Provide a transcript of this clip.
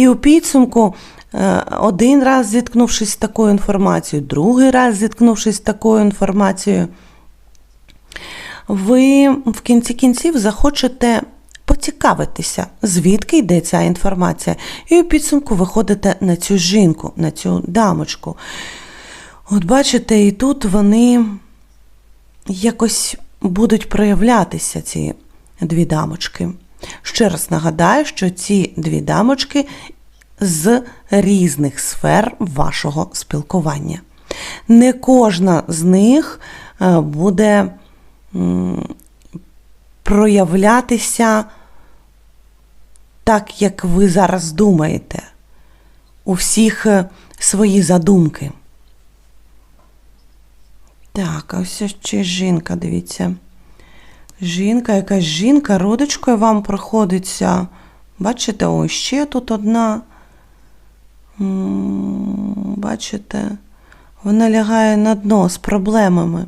І у підсумку, е, один раз зіткнувшись з такою інформацією, другий раз зіткнувшись з такою інформацією, ви в кінці кінців захочете поцікавитися, звідки йде ця інформація. І у підсумку виходите на цю жінку, на цю дамочку. От бачите, і тут вони якось будуть проявлятися, ці дві дамочки. Ще раз нагадаю, що ці дві дамочки з різних сфер вашого спілкування. Не кожна з них е, буде проявлятися так, як ви зараз думаєте. У всіх е, свої задумки. Так, а ось ще жінка, дивіться. Жінка, якась жінка родичкою вам приходиться. Бачите, ось ще тут одна. Бачите, вона лягає на дно з проблемами.